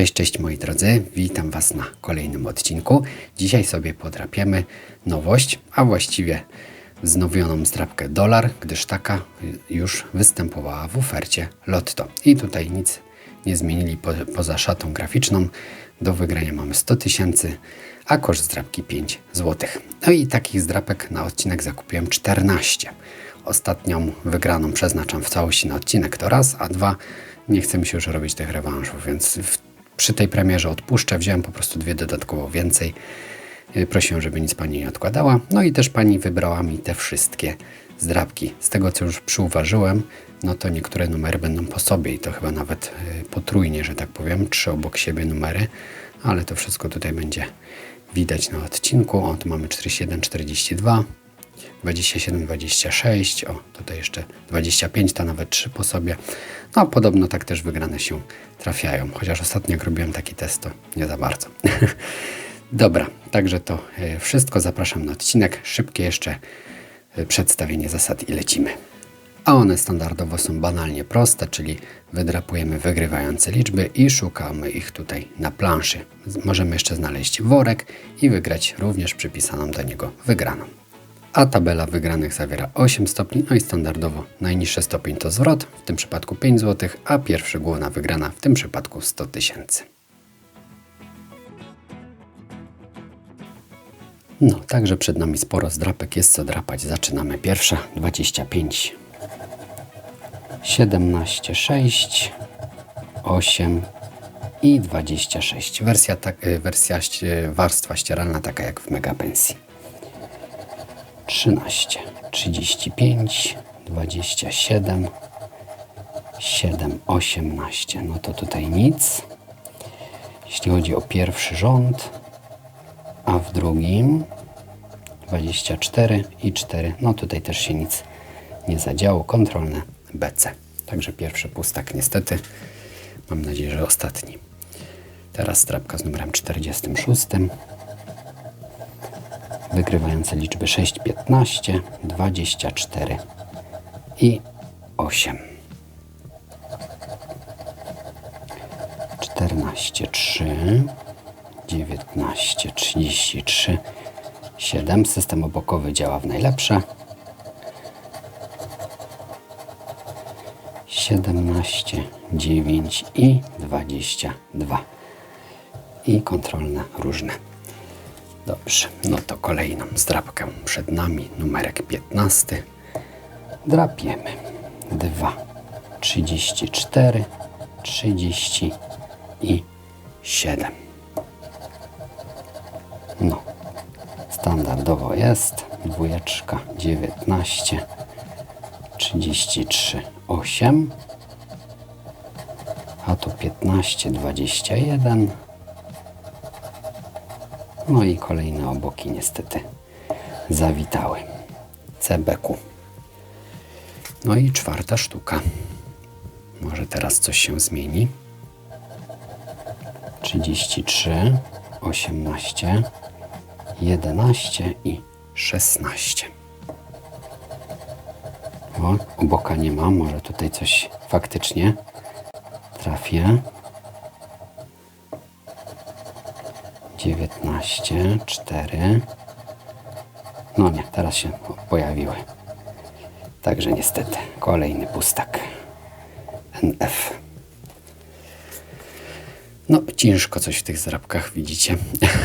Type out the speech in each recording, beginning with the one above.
Cześć, cześć moi drodzy, witam Was na kolejnym odcinku. Dzisiaj sobie podrapiemy nowość, a właściwie wznowioną zdrabkę dolar, gdyż taka już występowała w ofercie Lotto. I tutaj nic nie zmienili po, poza szatą graficzną. Do wygrania mamy 100 tysięcy, a koszt zdrabki 5 zł. No i takich zdrapek na odcinek zakupiłem 14. Ostatnią wygraną przeznaczam w całości na odcinek to raz, a dwa nie chcę mi się już robić tych rewanżów, więc w, przy tej premierze odpuszczę. Wziąłem po prostu dwie dodatkowo więcej. Yy, Prosiłem, żeby nic pani nie odkładała. No i też pani wybrała mi te wszystkie zdrabki. Z tego, co już przyuważyłem, no to niektóre numery będą po sobie i to chyba nawet yy, potrójnie, że tak powiem, trzy obok siebie numery, ale to wszystko tutaj będzie widać na odcinku. O, tu mamy 41, 42, 27, 26, o tutaj jeszcze 25, to nawet 3 po sobie. No podobno tak też wygrane się trafiają, chociaż ostatnio jak robiłem taki test, to nie za bardzo. Dobra, także to e, wszystko. Zapraszam na odcinek. Szybkie jeszcze e, przedstawienie zasad i lecimy. A one standardowo są banalnie proste, czyli wydrapujemy wygrywające liczby i szukamy ich tutaj na planszy. Możemy jeszcze znaleźć worek i wygrać również przypisaną do niego wygraną. A tabela wygranych zawiera 8 stopni, no i standardowo najniższy stopień to zwrot, w tym przypadku 5 zł, a pierwszy główna wygrana w tym przypadku 100 tysięcy. No, także przed nami sporo zdrapek, jest co drapać. Zaczynamy pierwsza, 25, 17, 6, 8 i 26. Wersja, tak, y, wersja warstwa ścieralna taka jak w Mega Pensji. 13, 35, 27, 7, 18. No to tutaj nic. Jeśli chodzi o pierwszy rząd, a w drugim 24 i 4. No tutaj też się nic nie zadziało. Kontrolne BC. Także pierwszy pustak niestety. Mam nadzieję, że ostatni. Teraz strapka z numerem 46 wygrywające liczby 6, 15, 24 i 8. 14, 3, 19, 33, 7. System obokowy działa w najlepsze. 17, 9 i 22. I kontrolne różne. Dobrze, no to kolejną zdrabkę przed nami, numerek 15. Drapiemy 2, 34, 30 i 7. No, standardowo jest dwójeczka 19, 33, 8, a tu 15, 21. No i kolejne oboki niestety zawitały. CBQ. No i czwarta sztuka. Może teraz coś się zmieni. 33, 18, 11 i 16. O, oboka nie ma, może tutaj coś faktycznie trafię. 19, 4. No nie, teraz się pojawiły. Także niestety kolejny pustak. NF. No, ciężko coś w tych zrabkach widzicie.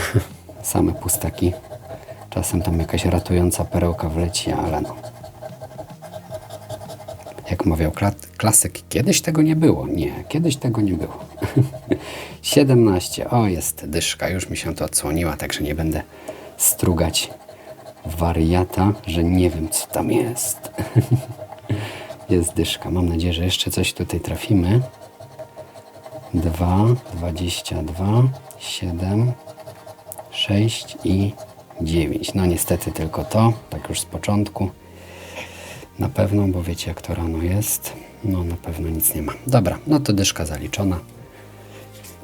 Same pustaki. Czasem tam jakaś ratująca perełka wleci, ale no. Jak mawiał kla klasyk, kiedyś tego nie było. Nie, kiedyś tego nie było. 17. O, jest dyszka. Już mi się to odsłoniła, także nie będę strugać wariata, że nie wiem, co tam jest. jest dyszka. Mam nadzieję, że jeszcze coś tutaj trafimy. 2, 22, 7, 6 i 9. No niestety tylko to, tak już z początku. Na pewno, bo wiecie jak to rano jest. No na pewno nic nie ma. Dobra, no to dyszka zaliczona.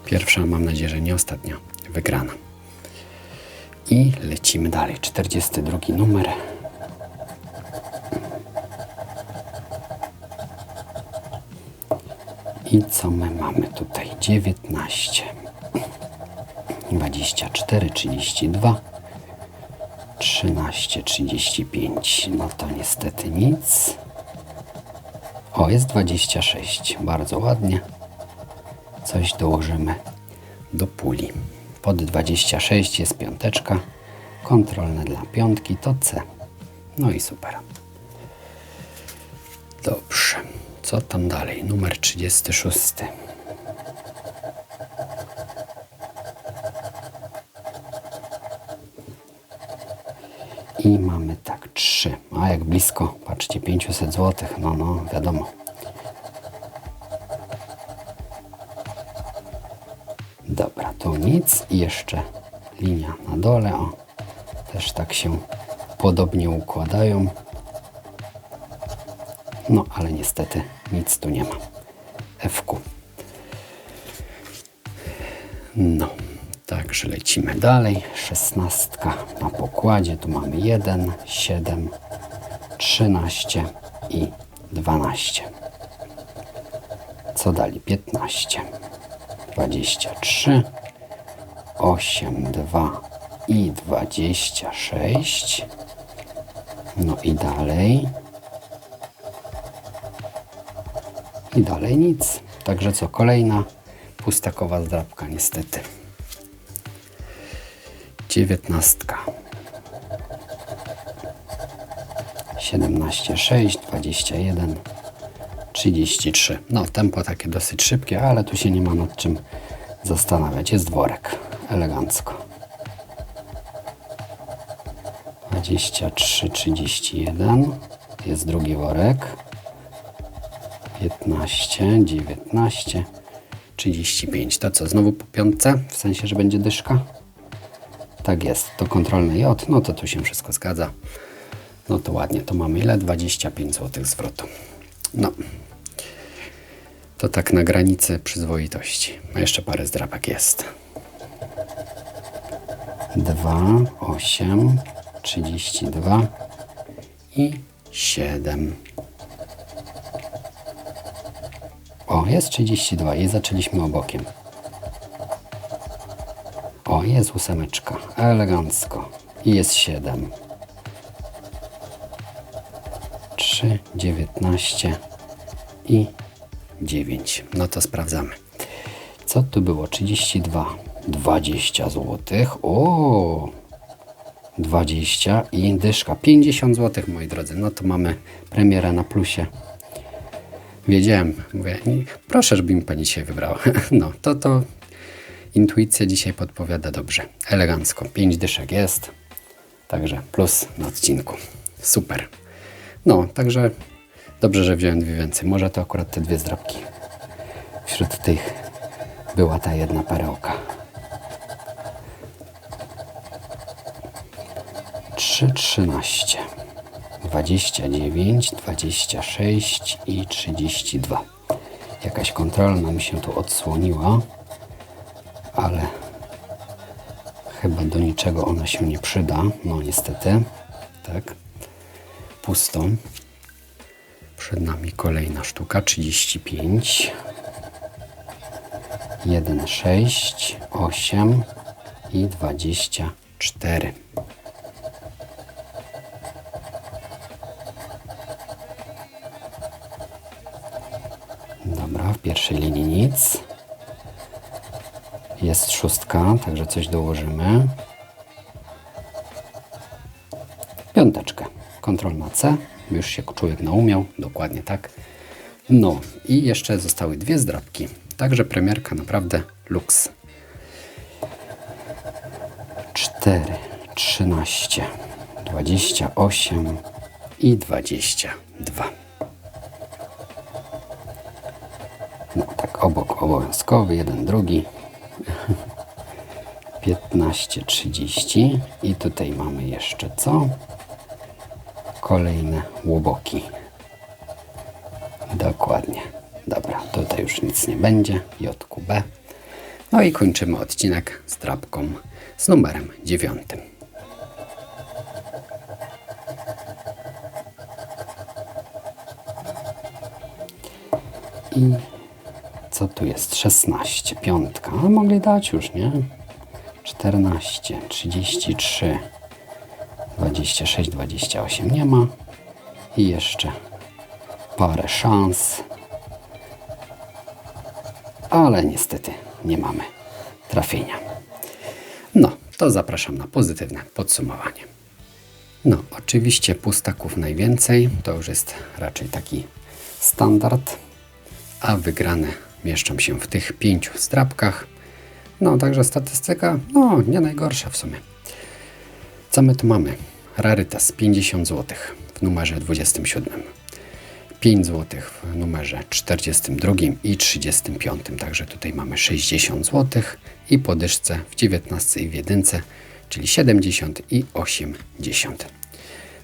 Pierwsza, mam nadzieję, że nie ostatnia, wygrana. I lecimy dalej. 42 numer. I co my mamy tutaj? 19. 24, 32, 13, 35. No to niestety nic. O, jest 26. Bardzo ładnie. Coś dołożymy do puli. Pod 26 jest piąteczka. Kontrolne dla piątki to C. No i super. Dobrze. Co tam dalej? Numer 36. I mamy tak 3. A jak blisko, patrzcie, 500 zł. No, no, wiadomo. Dobra, tu nic. I jeszcze linia na dole. O, też tak się podobnie układają. No, ale niestety nic tu nie ma. F-ku. No, także lecimy dalej. Szesnastka na pokładzie. Tu mamy 1, 7, 13 i 12. Co dali? 15, 23, 8, 2 i 26. No i dalej. I dalej nic. Także co, kolejna pustakowa zdrabka niestety. Dziewiętnastka. 17, 6, 21, 33. No, tempo takie dosyć szybkie, ale tu się nie ma nad czym zastanawiać. Jest worek. Elegancko. 23, 31. Jest drugi worek. 15, 19, 35. To co, znowu po piątce? W sensie, że będzie dyszka? Tak jest, to kontrolny J, no to tu się wszystko zgadza. No to ładnie, to mamy ile? 25 zł zwrotu. No, to tak na granicy przyzwoitości. A jeszcze parę zdrabek jest. 2, 8, 32 i 7. O, jest 32 i zaczęliśmy obokiem. Jest ósemeczka. Elegancko. I jest 7. 3, 19 i 9. No to sprawdzamy. Co tu było? 32. 20 zł. O! 20 i dyszka. 50 zł, moi drodzy. No to mamy premierę na plusie. Wiedziałem, mówię, proszę, żeby mi pani dzisiaj wybrała. No, to to intuicja dzisiaj podpowiada dobrze. Elegancko. 5 dyszek jest. Także plus na odcinku. Super. No, także dobrze, że wziąłem dwie więcej. Może to akurat te dwie zdrabki. Wśród tych była ta jedna perełka. 3, 13. 29, 26 i 32. Jakaś kontrola nam się tu odsłoniła, ale chyba do niczego ona się nie przyda. No niestety, tak. Pusto. Przed nami kolejna sztuka, 35. 1, 6, 8 i 24. Dobra, w pierwszej linii nic. Jest szóstka, także coś dołożymy. Piąteczkę. Kontrolna C. Już się człowiek naumiał. Dokładnie tak. No i jeszcze zostały dwie zdrabki. Także premierka naprawdę luks. 4, 13, 28 i 22. No tak obok obowiązkowy, jeden, drugi. 15, 30 i tutaj mamy jeszcze co? Kolejne łoboki. Dokładnie. Dobra, tutaj już nic nie będzie. JQB. No i kończymy odcinek z drapką z numerem 9. I co tu jest? 16, piątka. No mogli dać już, nie? 14, 33, 26, 28 nie ma. I jeszcze parę szans. Ale niestety nie mamy trafienia. No, to zapraszam na pozytywne podsumowanie. No, oczywiście pustaków najwięcej, to już jest raczej taki standard, a wygrane mieszczą się w tych pięciu zdrabkach. No, także statystyka, no, nie najgorsza w sumie. Co my tu mamy? Rarytas 50 zł w numerze 27. 5 zł w numerze 42 i 35. Także tutaj mamy 60 zł i po dyszce w 19 i w jedynce, czyli 70 i 80.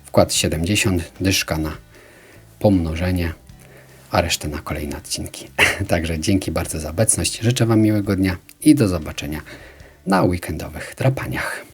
Wkład 70, dyszka na pomnożenie, a resztę na kolejne odcinki. Także dzięki bardzo za obecność. Życzę Wam miłego dnia i do zobaczenia na weekendowych drapaniach.